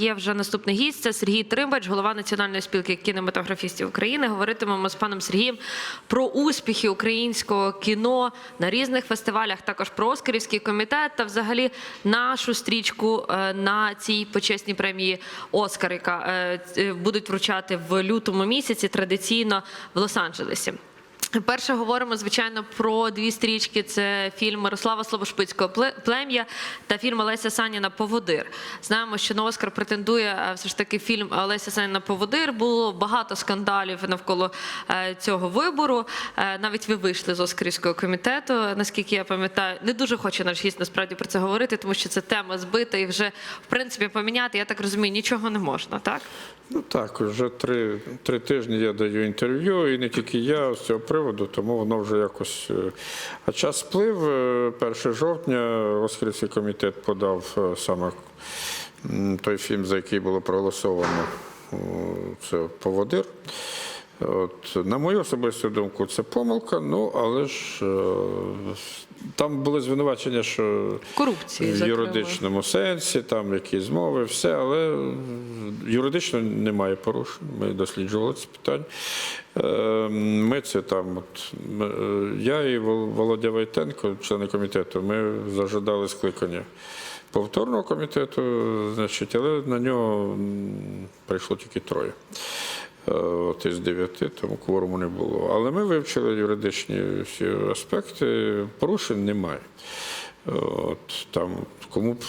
Є вже наступний гість. Це Сергій Тримбач, голова Національної спілки кінематографістів України. Говоритимемо з паном Сергієм про успіхи українського кіно на різних фестивалях, також про Оскарівський комітет та взагалі нашу стрічку е, на цій почесній премії Оскар, яка е, будуть вручати в лютому місяці традиційно в Лос-Анджелесі. Перше говоримо, звичайно, про дві стрічки: це фільм Мирослава Слобошпицького «Пле- плем'я та фільм Олеся Саніна Поводир. Знаємо, що на Оскар претендує е, все ж таки фільм Олеся Саніна Поводир. Було багато скандалів навколо е, цього вибору. Е, Навіть ви вийшли з Оскарівського комітету, наскільки я пам'ятаю. Не дуже хоче наш гість насправді про це говорити, тому що це тема збита і вже в принципі поміняти. Я так розумію, нічого не можна, так? Ну так, вже три, три тижні я даю інтерв'ю, і не тільки я з цього приводу, тому воно вже якось. е, А час сплив. Е, 1 жовтня Оскарівський комітет подав е, саме той фільм, за який було проголосовано. Це Поводир. От, на мою особисту думку, це помилка, ну але ж е, там були звинувачення, що Корупції, в юридичному сенсі, там якісь змови, все, але юридично немає порушень. Ми досліджували це питання. Е, Ми це там, от, е, я і Володя Войтенко, члени комітету, ми зажадали скликання повторного комітету, значить, але на нього прийшло тільки троє. Е, От із дев'яти, тому кворуму не було. Але ми вивчили юридичні всі аспекти, порушень немає. От, там, кому б,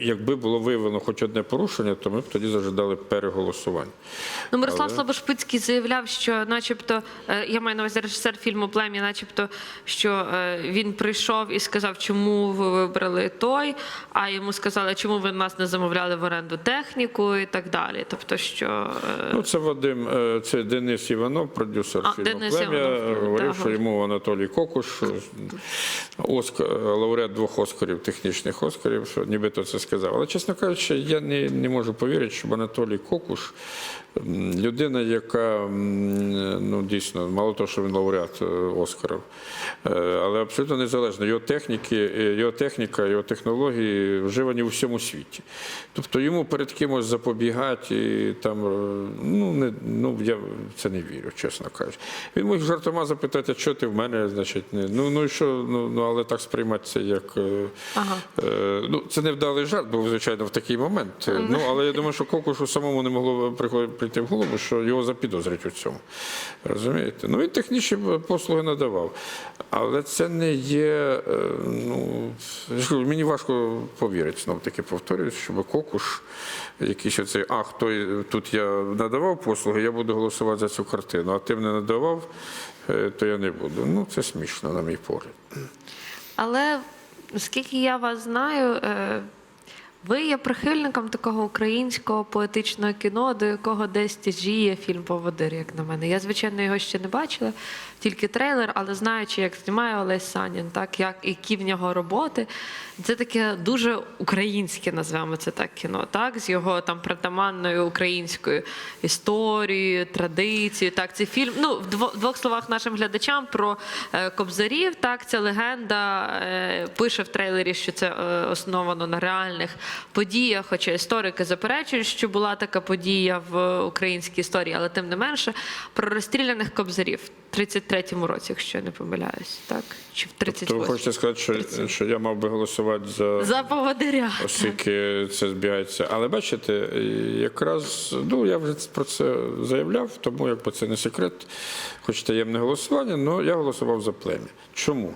якби було виявлено хоч одне порушення, то ми б тоді зажадали переголосування. Ну, Мирослав Але- Слабошпицький заявляв, що, начебто, е, я маю на увазі режисер фільму Плем'я, начебто, що е, він прийшов і сказав, чому ви вибрали той, а йому сказали, чому ви нас не замовляли в оренду техніку і так далі. Тобто, що е, Ну, це Вадим, е, це Денис Іванов, продюсер А, фільму Денис Плем'я, Іванов, говорив, так, що йому Анатолій Кокуш, е, Оскар, лауреат двох Оскарів, технічних Оскарів, що нібито це сказав. Але, чесно кажучи, я не, не можу повірити, щоб Анатолій Кокуш, людина, яка ну, дійсно, мало того, що він лауреат е, Оскарів, е, але абсолютно незалежно. Його техніки, е, його техніка, його технології вживані у всьому світі. Тобто йому перед кимось запобігати і там, ну, не, ну я в це не вірю, чесно кажучи. Він міг жартома запитати, а що ти в мене, значить, не. Ну, ну і що, ну, ну але так сприймати це як. Ага. Е, ну, це невдалий жарт був, звичайно, в такий момент. Ну, але я думаю, що Кокушу самому не могло приход- прийти в голову, що його запідозрять у цьому. Розумієте? Ну, він технічні послуги надавав. Але це не є. е, Ну, мені важко повірити, знов таки повторюю, щоб Кокуш, якийсь оцей, ах, той тут я надавав послуги, я буду голосувати за цю картину, а ти не надавав, е, то я не буду. Ну, це смішно, на мій погляд. Але наскільки я вас знаю, е, ви є прихильником такого українського поетичного кіно, до якого десь тяжіє фільм Поводир, як на мене. Я, звичайно, його ще не бачила, тільки трейлер, але знаючи, як знімає Олесь Санін, так як які в нього роботи, це таке дуже українське, назвемо це так кіно, так з його там притаманною українською історією, традицією. Так, це фільм. Ну в двох словах нашим глядачам про е, кобзарів. Так, ця легенда е, пише в трейлері, що це е, основано на реальних подіях. Хоча історики заперечують, що була така подія в українській історії, але тим не менше про розстріляних кобзарів в 33-му році, якщо я не помиляюсь, так чи в То ви 38-му. хочете сказати, що, що я мав би голосувати за, за поводиря. оскільки це збігається. Але бачите, якраз ну я вже про це заявляв, тому якби це не секрет, хоч таємне голосування, але я голосував за плем'я. Чому?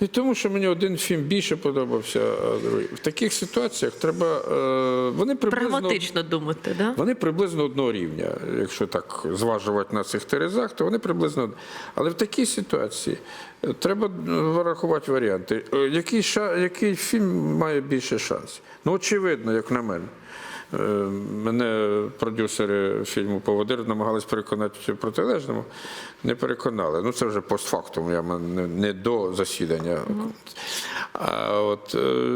Не тому, що мені один фільм більше подобався, а другий. В таких ситуаціях треба. е, Вони приблизно Прагматично думати, да? вони приблизно одного рівня. Якщо так зважувати на цих терезах, то вони приблизно. Але в такій ситуації е, треба е, врахувати варіанти. Який, ша... який фільм має більше шансів? Ну, очевидно, як на мене. Е, Мене продюсери фільму Поводир намагались переконати протилежному, не переконали. Ну це вже постфактум, я не, до засідання. А от, е,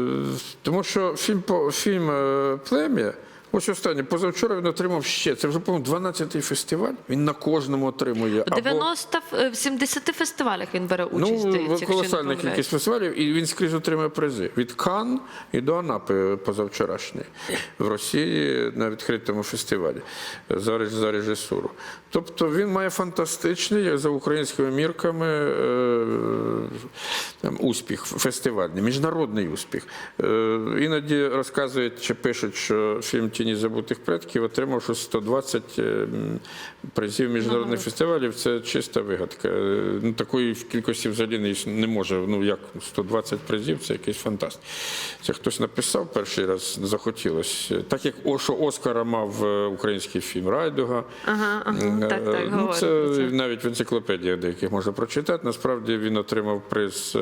тому що фільм, фільм е, Плем'я Ось останнє. Позавчора він отримав ще. Це вже, по-моєму, 12-й фестиваль. Він на кожному отримує. В 90, е, в 70 фестивалях він бере участь. Ну, колосальна кількість фестивалів, і він скрізь отримує призи. Від Кан і до Анапи позавчорашньої в Росії на відкритому фестивалі за, за режисуру. Тобто він має фантастичний, за українськими мірками, е, там, успіх фестивальний, міжнародний успіх. Е, Іноді розказують чи пишуть, що фільм Тіні забутих предків отримав щось 120 е, призів міжнародних фестивалів. Це чиста вигадка. Е, Ну, такої кількості взагалі не, не може. Ну як 120 призів, це якийсь фантаст. Це хтось написав перший раз, захотілося. Так як О, що Оскара мав е, український фільм Райдуга. Ага, ага, так, так, ну, це навіть в енциклопедіях деяких можна прочитати. Насправді він отримав приз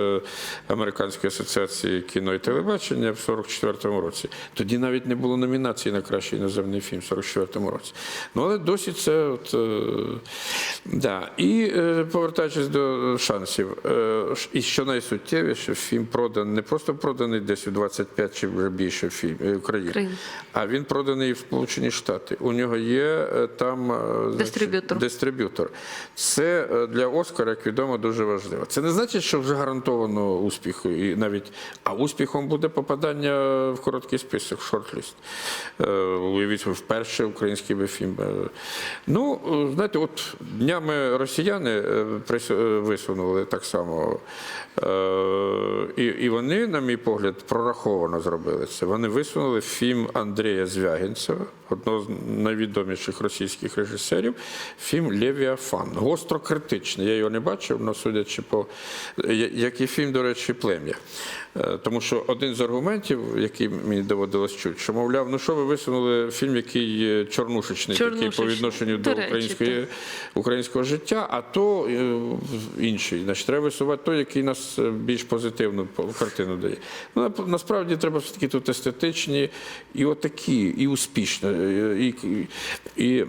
Американської асоціації кіно і телебачення в 44-му році. Тоді навіть не було номінації на кращий іноземний фільм в 44-му році. Ну але досі це от. е, Да. І е, повертаючись до шансів, е, і що найсуттєвіше, фільм проданий, не просто проданий десь у 25 чи вже більше фільм е, країн, Країн. а він проданий в Сполучені Штати. У нього є е, там е, Дистриб'ютор. дистриб'ютор. Це для Оскара, як відомо, дуже важливо. Це не значить, що вже гарантовано успіху, і навіть а успіхом буде попадання в короткий список, в шорт-ліст. Уявіть, вперше український би фільм. е. Ну, е, знаєте, от днями росіяни е, висунули так само. І, і вони, на мій погляд, прораховано зробили це. Вони висунули фільм Андрія Звягінцева, одного з найвідоміших російських режисерів, фільм Левіафан. Гостро критичний. Я його не бачив, але судячи по як і фільм, до речі, плем'я. Тому що один з аргументів, який мені доводилось чути, що мовляв, ну що ви висунули фільм, який чорнушечний, такий по відношенню До до речі, української українського життя, а то е, інший. Значить, треба висувати той, який нас е, більш позитивну картину дає. Ну, насправді треба все-таки тут естетичні і отакі, і успішні, е, і, і, і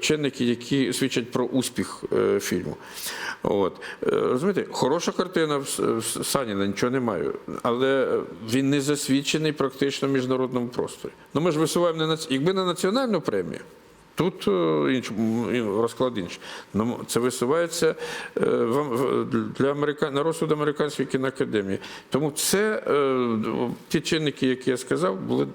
чинники, які свідчать про успіх фільму. От. Розумієте, хороша картина в Саніна, нічого немає, але він не засвідчений практично в міжнародному просторі. Ну ми ж висуваємо не на якби на національну премію. Тут е, розклад інший. Ну, це висувається е, для на розсуд американської кіноакадемії. Тому це е, ті чинники, які я сказав, були,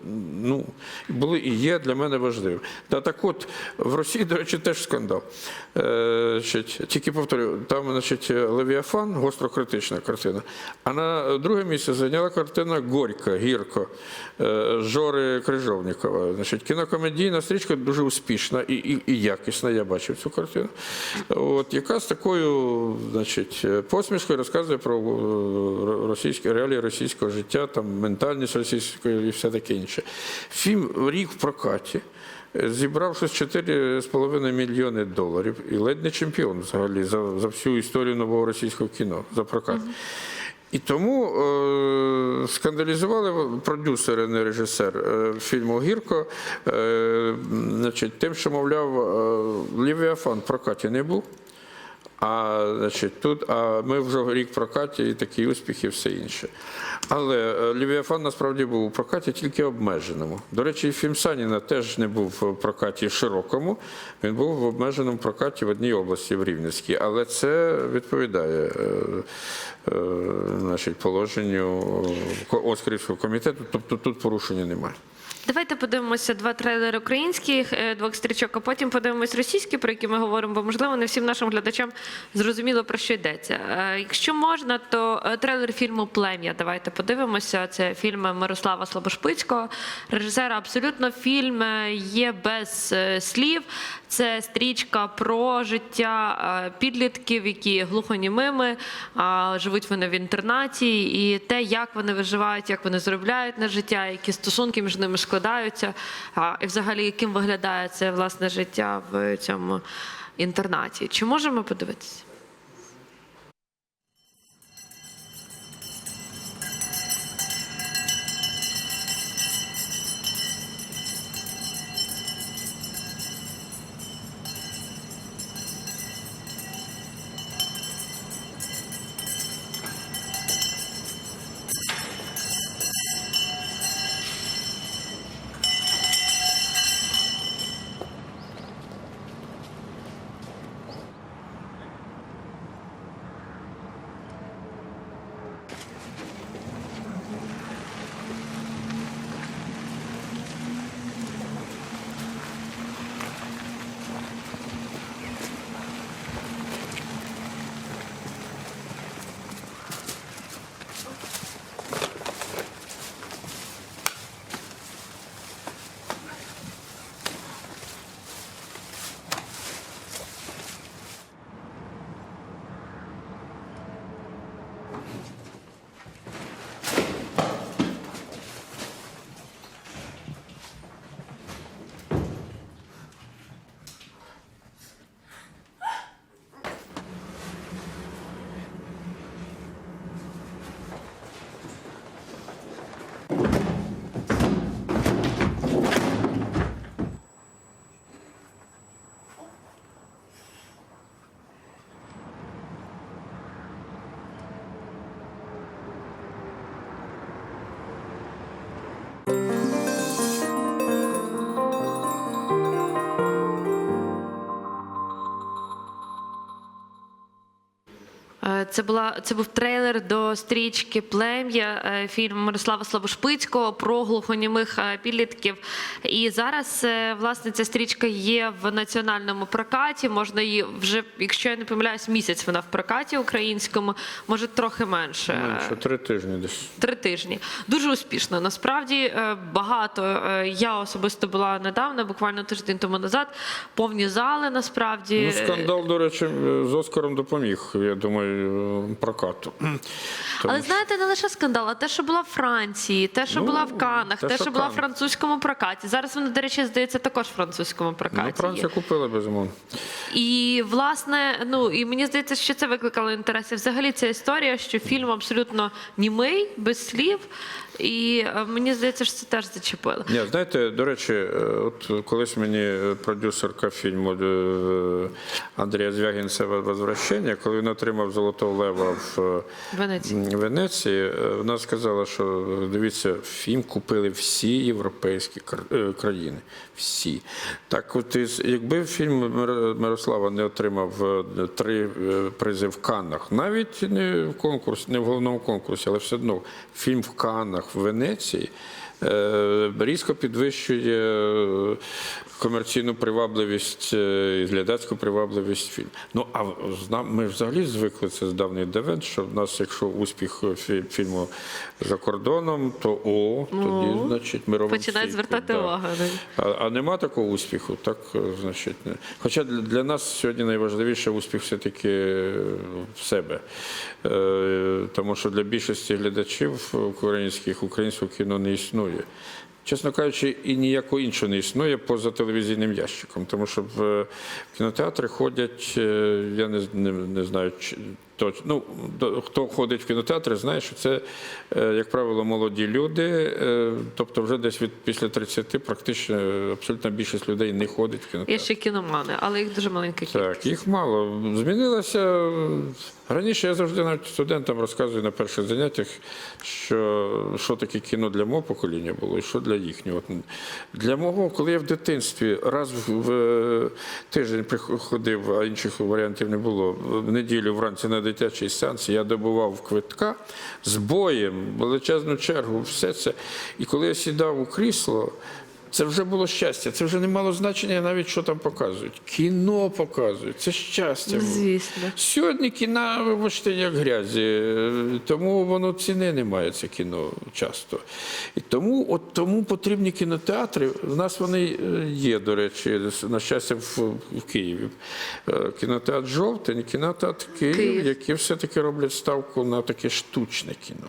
ну, були і є для мене важливі. Та так от в Росії, до речі, теж скандал. Тільки повторюю, там значить, Левіафан, гострокритична картина. А на друге місце зайняла картина Горька, Гірко Жори Крижовнікова. Значить, кінокомедійна стрічка дуже успішна і, і, і якісна. Я бачив цю картину. От, яка з такою значить, посмішкою розказує про е, російське реалії російського життя, там, ментальність російської і все таке інше. Фільм рік в прокаті. Зібрав щось 4,5 мільйони доларів і ледь не чемпіон взагалі за, за всю історію нового російського кіно за прокат. І тому е, скандалізували продюсери, не режисер е, фільму Гірко, е, значить, тим, що, мовляв, е, Лівіафан в прокаті не був. А значить, тут а ми вже рік прокаті і такі успіхи, і все інше. Але е, Лівіафан насправді був у прокаті тільки обмеженому. До речі, і фільм Саніна теж не був в прокаті широкому, він був в обмеженому прокаті в одній області, в Рівненській. Але це відповідає е, е, значить, положенню Оскарівського комітету, тобто тут порушення немає. Давайте подивимося два трейлери українських, е, двох стрічок, а потім подивимось російські, про які ми говоримо, бо можливо не всім нашим глядачам зрозуміло про що йдеться. Е, Якщо можна, то е, трейлер фільму Плем'я. Давайте подивимося. Це фільм Мирослава Слабошпицького, режисера. Абсолютно фільм є без слів. Це стрічка про життя е, підлітків, які глухонімими, живуть вони в інтернаті, і те, як вони виживають, як вони заробляють на життя, які стосунки між ними складаються, і взагалі яким виглядає це власне життя в цьому інтернаті. Чи можемо подивитися? Це була це був трейлер до стрічки Плем'я, е, фільм Мирослава Славошпицького про глухонімих е, підлітків. І зараз е, власне ця стрічка є в національному прокаті. Можна її вже, якщо я не помиляюсь, місяць вона в прокаті українському, може трохи менше. Менше три тижні десь. Три тижні дуже успішно. Насправді багато. Я особисто була недавно, буквально тиждень тому назад. Повні зали насправді. Ну, скандал, до речі, з Оскаром допоміг, я думаю, прокату. Тому Але знаєте, не лише скандал, а те, що була в Франції, те, що Ну, була в Канах, те, те, що що була в французькому прокаті. Зараз вона, до речі, здається, також в французькому прокаті. Ну, Франція є. купила безумовно. І власне, ну і мені здається, що це викликало інтерес. І взагалі ця історія, що фільм абсолютно німий, без слів. І е, мені здається, що це теж зачепило. Ні, знаєте, до речі, е, от колись мені е, продюсерка фільму Андрія Звягінцева «Возвращення», коли він отримав Золотого Лева в Венеції. Венеції, вона сказала, що дивіться, фільм купили всі європейські країни. Всі. Так от, якби фільм Мирослава не отримав три призи в Каннах, навіть не в конкурсі, не в головному конкурсі, але все одно фільм в Каннах в Венеції. е, Різко підвищує е, комерційну привабливість е, і глядацьку привабливість фільму. Ну а ми взагалі звикли це з давніх давен, що в нас, якщо успіх фільму за кордоном, то о, тоді, значить, ми робимо Починають стійку, звертати да. увагу. А, а нема такого успіху, так е, значить. Не. Хоча для, нас сьогодні найважливіше успіх все-таки е, в себе. Тому що для більшості глядачів українських українського кіно не існує. Чесно кажучи, і ніякого іншого не існує поза телевізійним ящиком, тому що в е, кінотеатри ходять, е, я не, не, не знаю, чи- точно. Ну, до- хто ходить в кінотеатри, знає, що це, е, як правило, молоді люди, тобто вже десь від після 30 практично абсолютна більшість людей не ходить в Є ще кіномани, але їх дуже маленька кількість. Так, їх мало. Змінилося. Раніше я завжди навіть студентам розказую на перших заняттях, що, що таке кіно для мого покоління було і що для їхнього. Для мого, коли я в дитинстві раз в, в тиждень приходив, а інших варіантів не було, в неділю вранці на дитячий сеанс, я добував квитка з боєм, величезну чергу, все це. І коли я сідав у крісло, це вже було щастя, це вже не мало значення навіть, що там показують. Кіно показують, це щастя. було. Звісно. Сьогодні кіно, вибачте, як грязі, е, тому воно ціни немає, це кіно часто. І тому, от тому потрібні кінотеатри. У нас вони е, є, до речі, на щастя, в, в Києві. Е, Кінотеатр Жовтень, кінотеатр Київ, Київ. які все-таки роблять ставку на таке штучне кіно.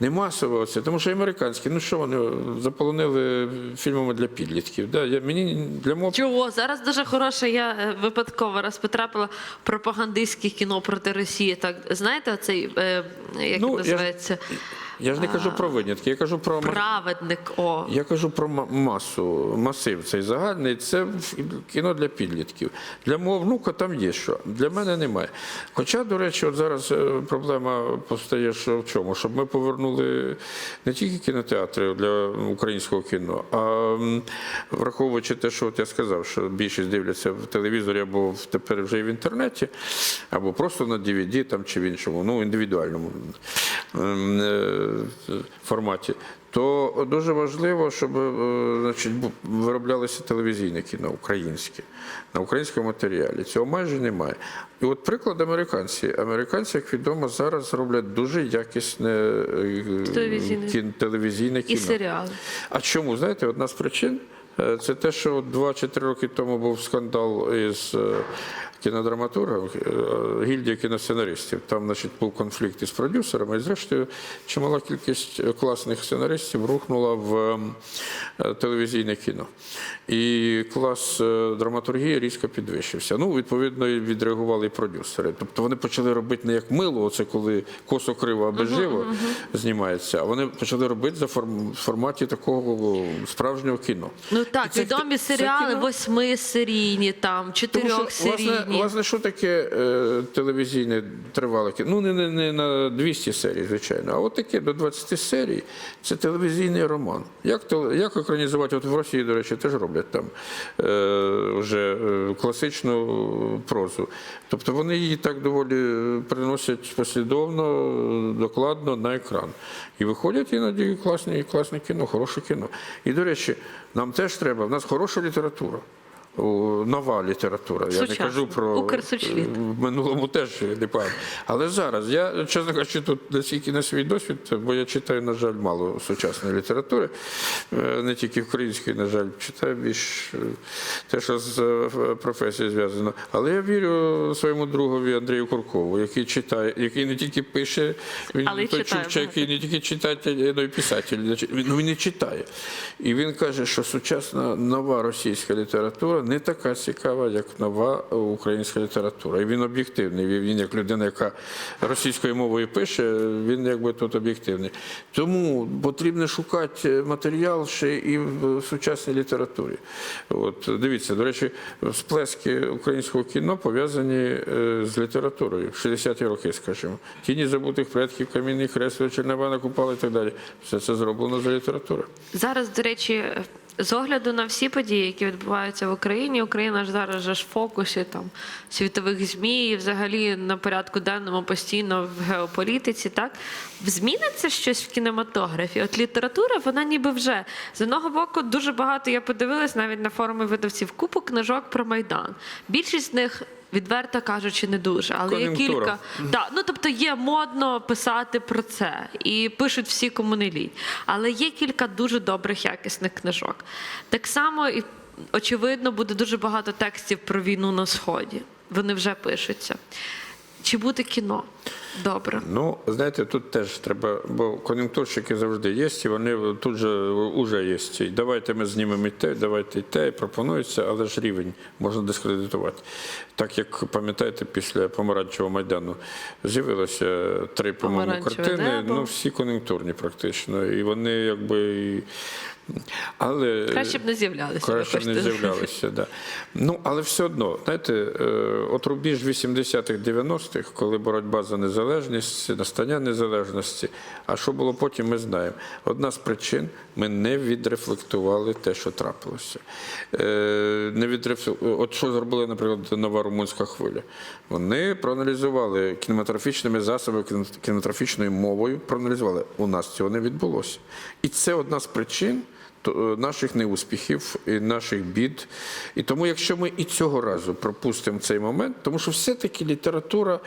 Не масове оце, тому що американські, ну що вони заполонили фільмами для підлітків. Да? Я, мені для мого Чого? Зараз дуже хороше, я е, випадково раз потрапила пропагандистське кіно проти Росії. Так, знаєте, оцей, е, як Ну, називається? я? Я ж не кажу про винятки, я кажу про Праведник. О. я кажу про масу, масив цей загальний. Це кіно для підлітків. Для мого внука там є що. Для мене немає. Хоча, до речі, от зараз е, проблема постає, що в чому? Щоб ми повернули не тільки кінотеатри для українського кіно, а враховуючи те, що от я сказав, що більшість дивляться в телевізорі або тепер вже і в інтернеті, або просто на DVD там чи в іншому, ну індивідуальному ем, е, форматі. То дуже важливо, щоб е, значить, вироблялося телевізійне кіно українське на українському матеріалі. Цього майже немає. І от приклад американці. Американці, як відомо, зараз роблять дуже якісне е, Телевізійне. кін- телевізійне І серіали. А чому? Знаєте, одна з причин е, це те, що два чи три роки тому був скандал із кінодраматургів, е, гільдія кіносценаристів. Там, значить, був конфлікт із продюсерами, і зрештою чимала кількість класних сценаристів рухнула в е, телевізійне кіно. І клас е, драматургії різко підвищився. Ну, відповідно, відреагували і продюсери. Тобто вони почали робити не як мило, оце коли косо криво або живо знімається, а вони почали робити за форм- форматі такого справжнього кіно. Ну так, це- відомі це серіали восьмисерійні, там чотирьохсерійні. Що, власне, власне, що таке е, телевізійне тривале кіно? Ну, не, не, не на 200 серій, звичайно, а от таке до 20 серій це телевізійний роман. Як, як екранізувати? От в Росії, до речі, теж роблять там е, вже е, класичну прозу. Тобто вони її так доволі е, приносять послідовно, докладно на екран. І виходять іноді класні, класне кіно, хороше кіно. І, до речі, нам теж треба, в нас хороша література. Нова література. Я не кажу про е, в минулому теж непогано. Але зараз я, чесно кажучи, тут наскільки на свій досвід, бо я читаю, на жаль, мало сучасної літератури, е, не тільки української, на жаль, читаю більш е, те, що з професією зв'язано. Але я вірю своєму другові Андрію Куркову, який читає, який не тільки пише, він Але той чувча, який не тільки читатель, але й писатель. Він, ну, він і читає. І він каже, що сучасна нова російська література не така цікава, як нова українська література. І він об'єктивний. Він як людина, яка російською мовою пише, він якби тут об'єктивний. Тому потрібно шукати матеріал ще і в сучасній літературі. От дивіться, до речі, сплески українського кіно пов'язані е, з літературою. 60-ті роки, скажімо. Тіні забутих предків, камінний хрест, вечірна вана купала і так далі. Все це зроблено за літературою. Зараз, до речі, з огляду на всі події, які відбуваються в Україні, Україна ж зараз ж в фокусі там світових змі, і взагалі на порядку денному постійно в геополітиці. Так зміниться щось в кінематографі? От література, вона ніби вже з одного боку дуже багато. Я подивилась навіть на форуми видавців купу книжок про майдан. Більшість з них. Відверто кажучи, не дуже, але є кілька. Да, ну тобто є модно писати про це, і пишуть всі кому не лінь. Але є кілька дуже добрих якісних книжок. Так само і очевидно буде дуже багато текстів про війну на сході. Вони вже пишуться. Чи буде кіно? Добре. Ну, знаєте, тут теж треба, бо кон'юнктурщики завжди є, і вони тут же вже є. І давайте ми знімемо і те, давайте і те, і пропонується, але ж рівень можна дискредитувати. Так як пам'ятаєте, після помаранчевого майдану з'явилося три, по-моєму, картини, небо». ну всі кон'юнктурні практично. І вони якби. Але Краще б не з'являлися. Краще б не з'являлися, да. Ну, але все одно, знаєте, е, от рубіж 80-х, 90-х, коли боротьба за незалежність, настання незалежності, а що було потім, ми знаємо. Одна з причин ми не відрефлектували те, що трапилося. Е, Не відреф... От що зробила, наприклад, нова румунська хвиля. Вони проаналізували кінематографічними засобами, кінематографічною мовою, проаналізували. У нас цього не відбулося. І це одна з причин е, наших неуспіхів і наших бід. І тому, якщо ми і цього разу пропустимо цей момент, тому що все-таки література,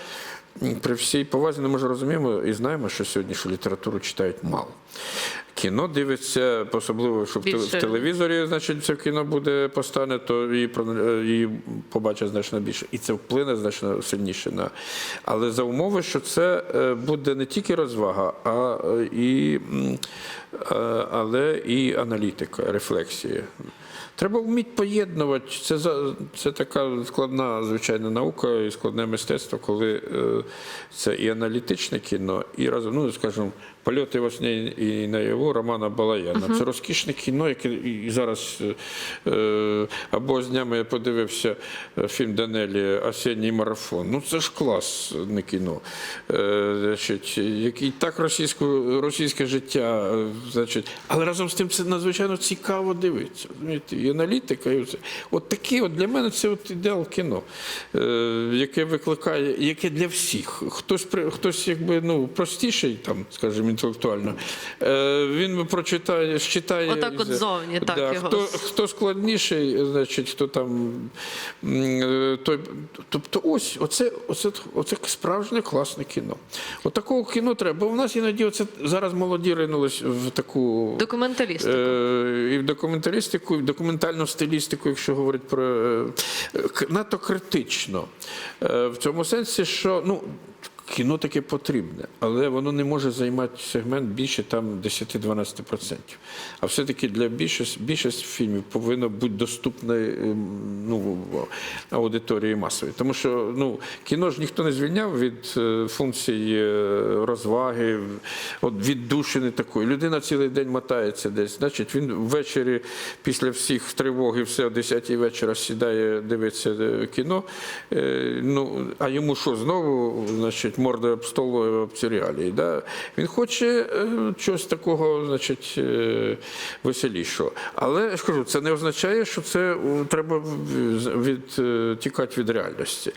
при всій повазі, ну, ми ж розуміємо і знаємо, що сьогодні що літературу читають мало. Кіно дивиться, особливо, що в в телевізорі, значить, це кіно буде постане, то її, її побачать значно більше. І це вплине значно сильніше на. Але за умови, що це е, буде не тільки розвага, а е, і, е, але і аналітика, рефлексія. Треба вміти поєднувати. Це, це така складна, звичайна наука і складне мистецтво, коли е, це і аналітичне кіно, і разом, ну, скажімо, польоти во сні і наяву Романа Балаяна. Це розкішне кіно, яке і зараз е, або з днями я подивився е, фільм Данелі Осінній марафон. Ну це ж клас, не кіно. Е, значить, який так російську, російське життя, е, значить, але разом з тим це надзвичайно цікаво дивитися. розумієте, І аналітика, і все. От такі, от для мене це от ідеал кіно, е, яке викликає, яке для всіх. Хтось хтось якби ну простіший, там, скажімо, інтелектуально. Е, він прочитає, считає. Отак от зовні, так, да, його. хто, хто складніший, значить, хто там. е, Той, тобто, ось, оце, оце, оце справжнє класне кіно. От такого кіно треба. Бо в нас іноді оце зараз молоді ринулись в таку. Документалістика. Е, і в документалістику, і в документальну стилістику, якщо говорити про е, надто критично. Е, В цьому сенсі, що ну. Кіно таке потрібне, але воно не може займати сегмент більше там 10-12%. А все-таки для більшості, більшість фільмів повинно бути доступне ну, аудиторії масової. Тому що ну, кіно ж ніхто не звільняв від е, функцій е, розваги, от віддушини такої. Людина цілий день мотається десь. Значить, він ввечері після всіх тривог і все о 10 вечора сідає, дивиться е, кіно. Ну, а йому що, знову, значить, мордою об столу об серіалі. Да? Він хоче е, чогось такого, значить, е, веселішого. Але я ж це не означає, що це е, треба відтікати від, е, реальності.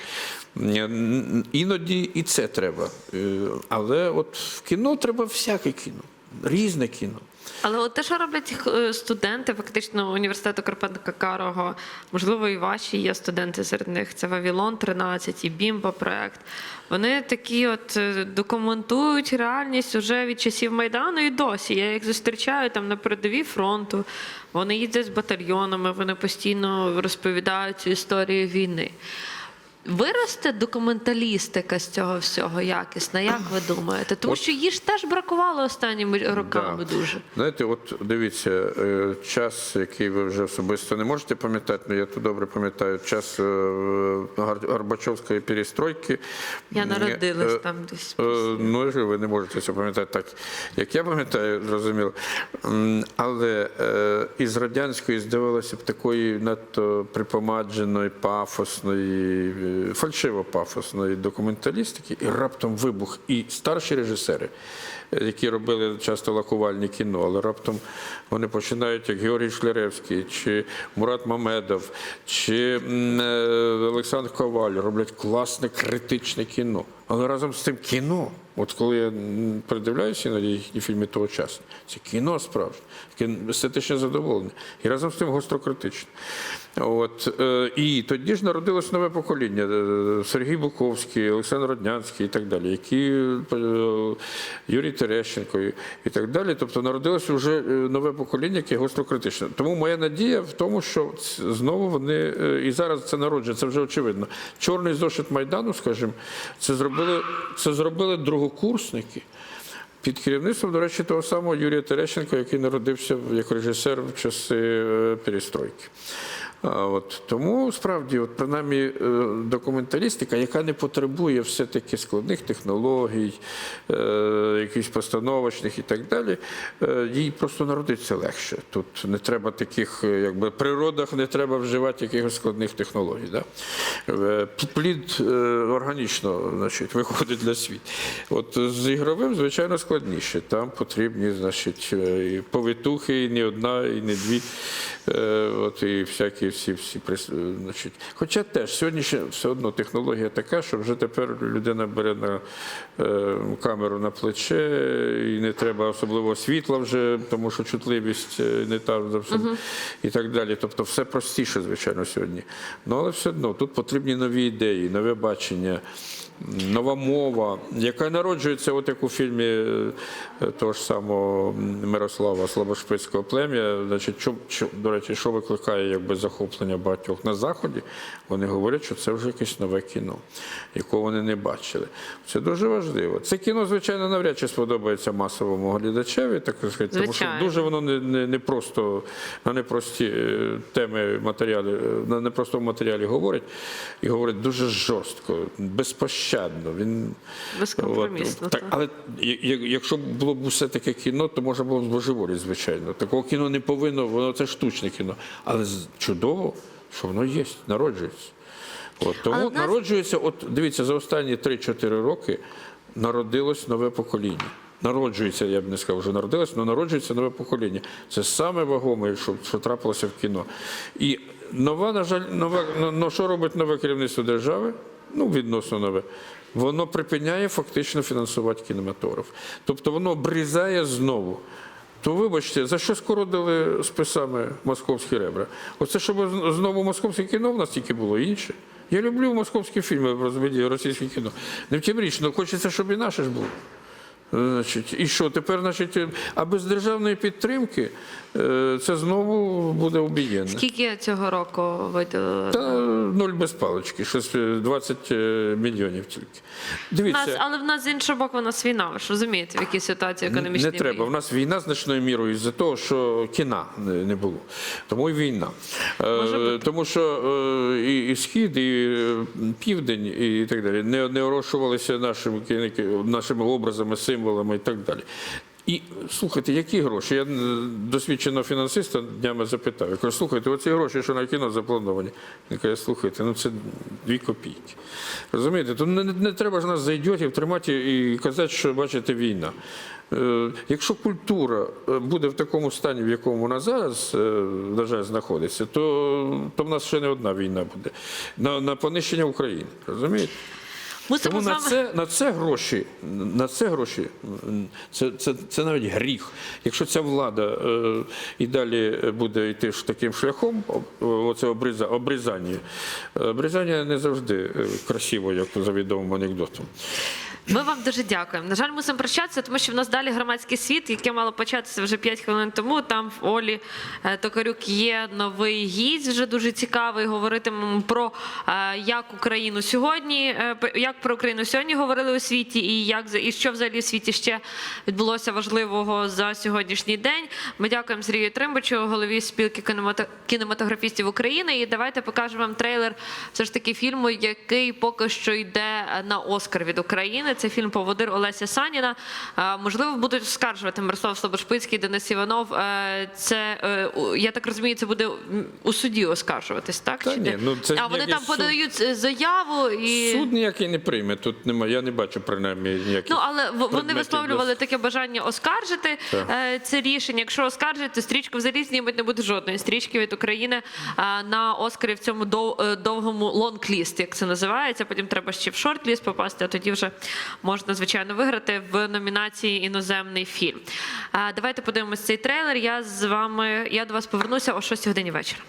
Іноді і це треба. Е, Але от в кіно треба всяке кіно, різне кіно. Але от те, що роблять е, студенти, фактично університету Карпенка Карого, можливо, і ваші є студенти серед них. Це Вавілон 13 і Бімба проект. Вони такі от е, документують реальність уже від часів Майдану і досі. Я їх зустрічаю там на передовій фронту. Вони їздять з батальйонами, вони постійно розповідають цю історію війни. Виросте документалістика з цього всього якісна, як ви думаєте? Тому От- що її ж теж бракувало останніми роками Да. дуже. Знаєте, от дивіться, е, час, який ви вже особисто не можете пам'ятати, але я то добре пам'ятаю, час е, Горбачовської перестройки. Я народилась е, там десь. Ну, ви не можете це пам'ятати так, як я пам'ятаю, зрозуміло. Але із радянської, здавалося б, такої надто припомадженої, пафосної, е, фальшиво-пафосної документалістики, і раптом вибух. І старші режисери, е, які робили часто лакувальні кіно, але раптом вони починають, як Георгій Шляревський, чи Мурат Мамедов, чи е, Олександр Коваль роблять класне критичне кіно. Але разом з тим кіно, от коли я передивляюся на їхні фільми того часу, це кіно справжнє, естетичне задоволення. І разом з тим гострокритичне. От, е, і тоді ж народилось нове покоління. е, Сергій Буковський, Олександр Роднянський і так далі, які е, Юрій Терещенко і, так далі. Тобто народилось вже нове покоління, яке гострокритичне. Тому моя надія в тому, що знову вони і зараз це народжує, це вже очевидно. Чорний зошит Майдану, скажімо, це зробили, це зробили другокурсники. Під керівництвом, до речі, того самого Юрія Терещенка, який народився як режисер в часи перестройки. От, тому справді, от, принаймні, е, документалістика, яка не потребує все-таки складних технологій, е, якихось постановочних і так далі, е, їй просто народиться легше. Тут не треба таких, е, якби природах не треба вживати якихось складних технологій. Да? Е, Плід е, органічно значить, виходить на світ. От з ігровим, звичайно, складніше. Там потрібні значить, повитухи, і не одна, і не дві. Е, От, і всякі всі, всі е, значить. Хоча теж сьогодні ще все одно технологія така, що вже тепер людина бере на е, камеру на плече, і не треба особливо світла вже, тому що чутливість е, не та зовсім і так далі. Тобто все простіше, звичайно, сьогодні. Ну але все одно тут потрібні нові ідеї, нове бачення. Нова мова, яка народжується, от як у фільмі е, того ж самого Мирослава Слабошпицького плем'я. Значить, що, що, до речі, що викликає якби, захоплення багатьох на Заході, вони говорять, що це вже якесь нове кіно, якого вони не бачили. Це дуже важливо. Це кіно, звичайно, навряд чи сподобається масовому глядачеві, так сказати, тому що дуже воно не, не, не просто на непрості е, теми матеріали, е, на непростому матеріалі говорить і говорить дуже жорстко, безпощадно. Він Безкомпромісно, От, так, але якщо було б все таке кіно, то можна було б збожеволіти, звичайно. Такого кіно не повинно, воно це штучне кіно. Але чудово, що воно є, народжується. От, тому нас- народжується, от дивіться, за останні 3-4 роки народилось нове покоління. Народжується, я б не сказав, вже народилось, але народжується нове покоління. Це саме вагоме, що, що трапилося в кіно. І нова, на жаль, нове, ну, ну, що робить нове керівництво держави? Ну, відносно нове. Воно припиняє фактично фінансувати кінематограф. Тобто воно обрізає знову. То вибачте, за що скоротили списами московські ребра? Оце щоб знову московське кіно в нас тільки було інше. Я люблю московські фільми, розумієте, російське кіно. Не в тім річ, але хочеться, щоб і наше ж було. Значить, і що тепер, значить, а без державної підтримки це знову буде обієнне. Скільки цього року виділили? Та нуль без палички, щось е, 20 е, мільйонів тільки. В Дивіться, нас, але в нас з іншого боку, у нас війна. Ви ж розумієте, в якій ситуації економічній Не треба. У нас війна значною мірою із-за того, що кіна не було. Тому і війна. Може Е, тому що е, і, і Схід, і е, Південь, і так далі не, не орошувалися нашими, нашими образами, символами і так далі. І слухайте, які гроші? Я е, досвідченого фінансиста днями запитав. Я кажу, слухайте, оці гроші, що на кіно заплановані. Він каже, слухайте, ну це дві копійки. Розумієте, то не, не треба ж нас за ідіотів тримати і казати, що бачите, війна. Е, Якщо культура е, буде в такому стані, в якому вона зараз, е, на жаль, знаходиться, то, то в нас ще не одна війна буде на, на понищення України. Розумієте? Мусимо Тому на вами це, на це гроші, на це гроші, це, це, це навіть гріх. Якщо ця влада е, і далі буде йти ж таким шляхом, о- оце обріза, обрізання. Е, Обрізання не завжди е, красиво, як за відомим анекдотом. Ми вам дуже дякуємо. На жаль, мусимо прощатися, тому що в нас далі громадський світ, яке мало початися вже 5 хвилин тому. Там в Олі е, Токарюк є новий гість, вже дуже цікавий. Говоритимемо про е, як Україну сьогодні, е, як про Україну сьогодні говорили у світі, і як і що взагалі в світі ще відбулося важливого за сьогоднішній день. Ми дякуємо Сергію Тримбичу, голові спілки кінемато- кінематографістів України. І давайте покажемо вам трейлер все ж таки фільму, який поки що йде на Оскар від України. Це фільм Поводир Олеся Саніна. Можливо, будуть оскаржувати Мирослав Слобошпицький, Денис Іванов. Це е, я так розумію, це буде у суді оскаржуватись, так? Та Чи ні, ну, це а вони там суд. подають заяву і. Суд ніякий не прийме. Тут немає. Я не бачу принаймні ніяких. Ну але вони висловлювали для- таке бажання оскаржити Так. е, це рішення. Якщо оскаржити, стрічку взагалі знімуть не буде жодної стрічки від України на Оскарі в цьому е, довгому лонг-ліст, як це називається. Потім треба ще в шорт-ліст попасти, а тоді вже можна звичайно виграти в номінації іноземний фільм. Давайте подивимось цей трейлер. Я з вами я до вас повернуся о 6 годині вечора.